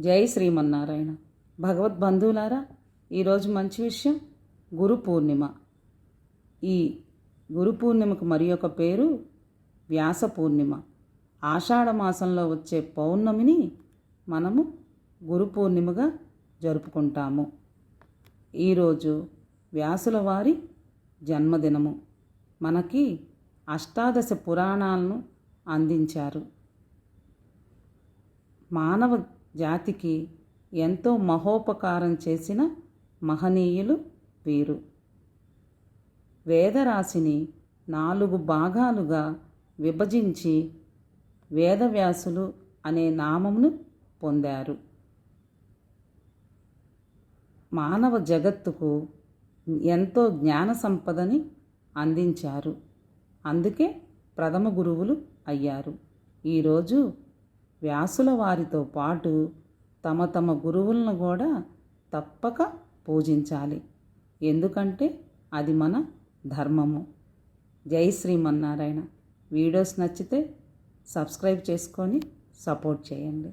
జై శ్రీమన్నారాయణ. భగవద్బంధువులారా ఈరోజు మంచి విషయం గురు పూర్ణిమ. ఈ గురు పూర్ణిమకు మరి ఒక పేరు వ్యాస పూర్ణిమ. ఆషాఢ మాసంలో వచ్చే పౌర్ణమిని మనము గురు పూర్ణిమగా జరుపుకుంటాము. ఈరోజు వ్యాసుల వారి జన్మదినము. మనకి అష్టాదశ పురాణాలను అందించారు. మానవ జాతికి ఎంతో మహోపకారం చేసిన మహనీయులు వీరు. వేదరాశిని నాలుగు భాగాలుగా విభజించి వేదవ్యాసులు అనే నామమును పొందారు. మానవ జగత్తుకు ఎంతో జ్ఞాన సంపదని అందించారు. అందుకే ప్రథమ గురువులు అయ్యారు. ఈరోజు వ్యాసుల వారితో పాటు తమ తమ గురువులను కూడా తప్పక పూజించాలి. ఎందుకంటే అది మన ధర్మము. జై శ్రీమన్నారాయణ. వీడియోస్ నచ్చితే సబ్స్క్రైబ్ చేసుకొని సపోర్ట్ చేయండి.